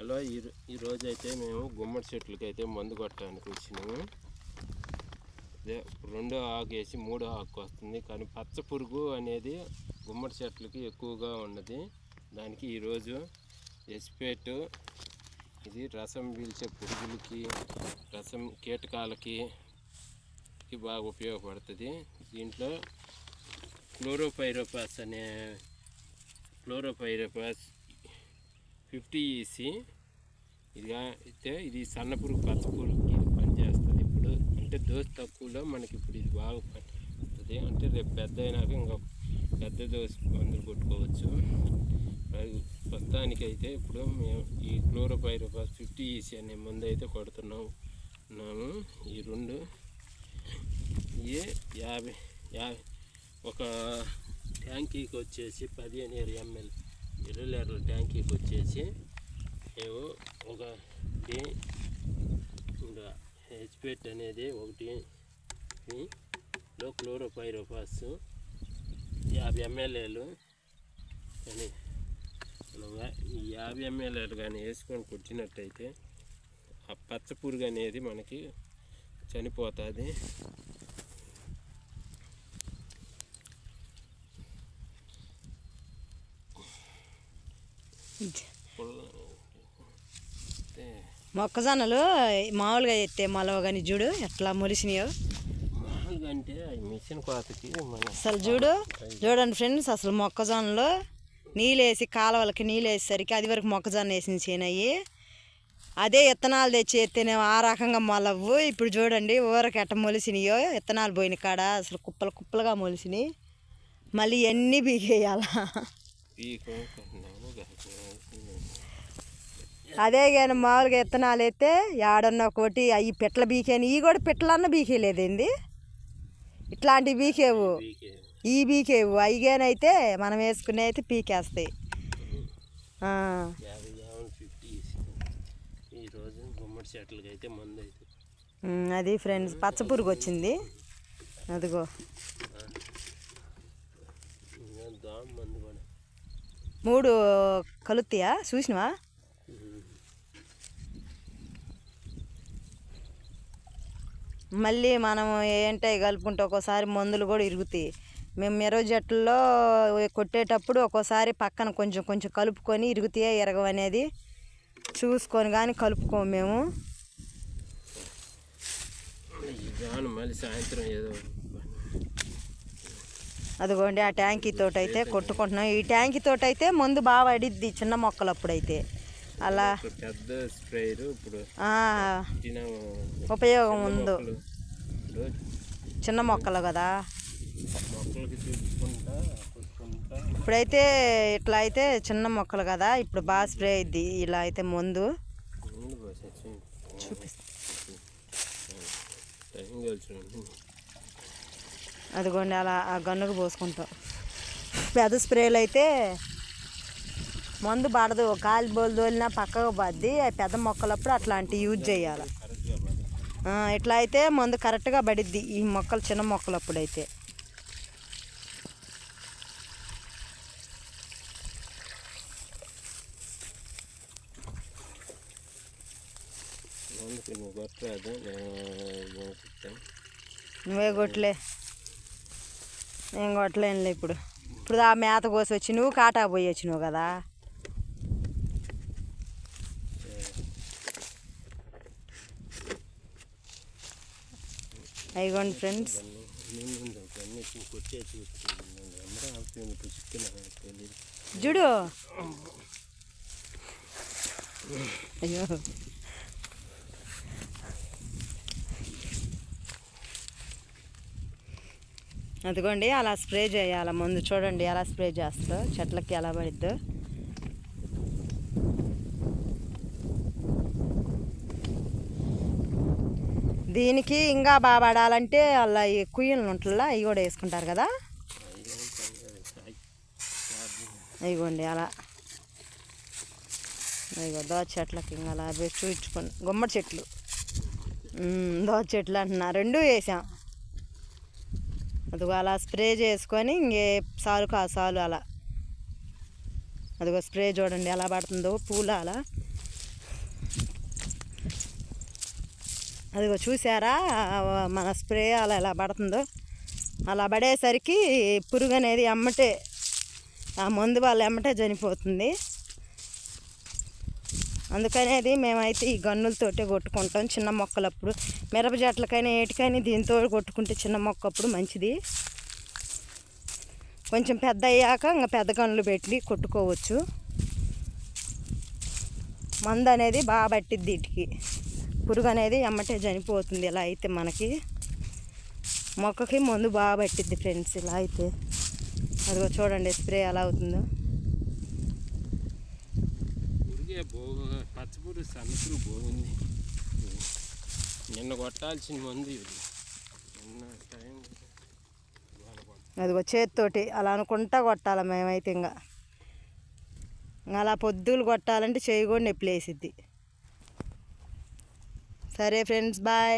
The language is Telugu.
హలో ఈ ఈ రోజు అయితే మేము గుమ్మడి చెట్లకి అయితే మందు కొట్టడానికి వచ్చినాము. అదే రెండో ఆకు వేసి మూడో ఆకు వస్తుంది. కానీ పచ్చ పురుగు అనేది గుమ్మడి చెట్లకి ఎక్కువగా ఉన్నది. దానికి ఈరోజు ఎస్పేట్ ఇది రసం పీల్చే పురుగులకి రసం కీటకాలకి బాగా ఉపయోగపడుతుంది. దీంట్లో క్లోరోపైరోపాస్ అనే క్లోరోపైరోపాస్ ఫిఫ్టీ ఈసీ. ఇది అయితే ఇది సన్న పురుగు పచ్చ పురుగుకి పనిచేస్తుంది. ఇప్పుడు అంటే దోశ తక్కువలో మనకి ఇప్పుడు ఇది బాగా పనిచేస్తుంది. అంటే రేపు పెద్ద అయినాక ఇంకా పెద్ద దోశ మందులు కొట్టుకోవచ్చు. ప్రస్తుతానికి ప్రస్తుతానికైతే ఇప్పుడు మేము ఈ క్లోరోపైరోపాస్ ఫిఫ్టీ ఈసీ అనే మందు అయితే కొడుతున్నాం. ఉన్నాము. ఈ రెండు ఏ యాభై యాభై ఒక ట్యాంకీకి వచ్చేసి పదిహేను ఎంఎల్. ఇరవై లీటర్ల ట్యాంకీకి వచ్చేసి మేము ఒక టీ- ఇంకా హెచ్పెట్ అనేది ఒకటి ఈ లో క్లోరోపైరోపాస్ యాభై ఎంఎల్ఏలు కానీ ఈ యాభై ఎంఎల్ఏలు కానీ వేసుకొని కొట్టినట్టయితే ఆ పచ్చ పురుగు అనేది మనకి చనిపోతుంది. మొక్కజొన్నలు మామూలుగా ఎత్తే మొలవ కానీ చూడు ఎట్లా మొలిసినాయో. అసలు చూడు చూడండి ఫ్రెండ్స్ అసలు మొక్కజొన్నలు నీళ్ళు వేసి కాలువలకి నీళ్ళు వేసేసరికి అది వరకు మొక్కజొన్న వేసిన చేనయ్యి అదే విత్తనాలు తెచ్చి ఎత్తేనే ఆ రకంగా మొలవు ఇప్పుడు చూడండి ఊరకి ఎట్ట మొలిసినాయో విత్తనాలు పోయిన కాడ అసలు కుప్పలు కుప్పలుగా మొలిసినాయి. మళ్ళీ ఎన్ని బీగేయాలా. అదే కానీ మామూలుగా విత్తనాలు అయితే ఏడన్నా ఒకటి అవి పిట్ల బీకేని ఇవి కూడా పిట్లన్న బీకేలేదేంది ఇట్లాంటివి బీకేవు. ఈ బీకేవు. అయిగానైతే మనం వేసుకునే అయితే పీకేస్తాయి. అయితే అయితే. అది ఫ్రెండ్స్ పచ్చ పురుగు వచ్చింది. అదిగో. మూడు కలుతాయా చూసినవా? మళ్ళీ మనం ఏంటో కలుపుకుంటే ఒక్కోసారి మందులు కూడా ఇరుగుతాయి మేము మిరవ జట్లలో కొట్టేటప్పుడు ఒక్కోసారి పక్కన కొంచెం కొంచెం కలుపుకొని ఇరుగుతాయా ఇరగవనేది చూసుకొని కానీ కలుపుకోము మేము అదిగోండి ఆ ట్యాంకీ తోట అయితే కొట్టుకుంటున్నాం ఈ ట్యాంకీ తోట అయితే మందు బాగా అడిద్ది చిన్న మొక్కలు అప్పుడైతే అలా. పెద్ద స్ప్రేయర్ ఇప్పుడు ఉపయోగం ఉంది. చిన్న మొక్కలు కదా. ఇప్పుడైతే ఇట్లా అయితే చిన్న మొక్కలు కదా ఇప్పుడు బాగా స్ప్రే అయింది ఇలా అయితే మందు. అదిగోండి అలా ఆ గన్నుకు పోసుకుంటాం. పెద్ద స్ప్రేలు అయితే మందు పడదు. కాలి బోలు తోలినా పక్కకు పద్ది పెద్ద మొక్కలప్పుడు అట్లాంటివి యూజ్ చేయాలి. ఇట్లా అయితే మందు కరెక్ట్గా పడిద్ది ఈ మొక్కలు చిన్న మొక్కలు అప్పుడైతే అందుకు నువ్వు కొట్టరాదు. నేను చెప్తాను నువ్వే కొట్టలే. నేను కొట్టలేనులే ఇప్పుడు. ఇప్పుడు ఆ మేత కోసి వచ్చి నువ్వు కాటా పోయి వచ్చినావు కదా అయిగోండి ఫ్రెండ్స్ నేను అన్నీ కొట్టేసి అందరూ ఆపుతుంది ఇప్పుడు అయిగోండి ఫ్రెండ్స్. చూడు అయ్యో. అదిగోండి అలా స్ప్రే చేయాలి ముందు. చూడండి ఎలా స్ప్రే చేస్తా చెట్లకి ఎలా పడిద్దో. దీనికి ఇంకా బాగా పడాలంటే అలా ఈ కుయ్యలు ఉంటుందా అవి కూడా వేసుకుంటారు కదా. ఇగోండి అలా. ఇగో దోచ చెట్లకి ఇంకా అలా చూపించుకొని గుమ్మడి చెట్లు. ఉమ్, దోస చెట్లు అంటున్నా. రెండు వేసాం. అదిగో అలా స్ప్రే చేసుకొని ఇంకే సాలు కా సాలు అలా. అదిగో స్ప్రే చూడండి ఎలా పడుతుందో పూలు అలా. అదిగో చూసారా? మన స్ప్రే అలా ఎలా పడుతుందో? అలా పడేసరికి పురుగు అనేది ఎమ్మటే ఆ మందు వాళ్ళు ఎమ్మటే చనిపోతుంది. అందుకనేది మేమైతే ఈ గన్నులతోటే కొట్టుకుంటాం చిన్న మొక్కలప్పుడు. మిరప చెట్లకైనా ఏటికైనా దీంతో కొట్టుకుంటే చిన్న మొక్క అప్పుడు మంచిది. కొంచెం పెద్ద అయ్యాక ఇంకా పెద్ద గన్నులు పెట్టి కొట్టుకోవచ్చు. మందు అనేది బాగా పట్టిద్ది వీటికి పురుగు అనేది ఎమ్మటే చనిపోతుంది ఇలా అయితే మనకి. మొక్కకి మందు బాగా పట్టిద్ది ఫ్రెండ్స్ ఇలా అయితే. అదిగో చూడండి స్ప్రే ఎలా అవుతుందో. బాగుంది నిన్న కొట్టాల్సిన మంది ఇది. నిన్న టైం ఇవాళ కొట్ట- అదిగో చేతితోటి అలా అనుకుంటా కొట్టాలి మేమైతే ఇంకా. ఇంకా అలా పొద్దులు కొట్టాలంటే చేయి కూడా నొప్పి సరే ఫ్రెండ్స్ బాయ్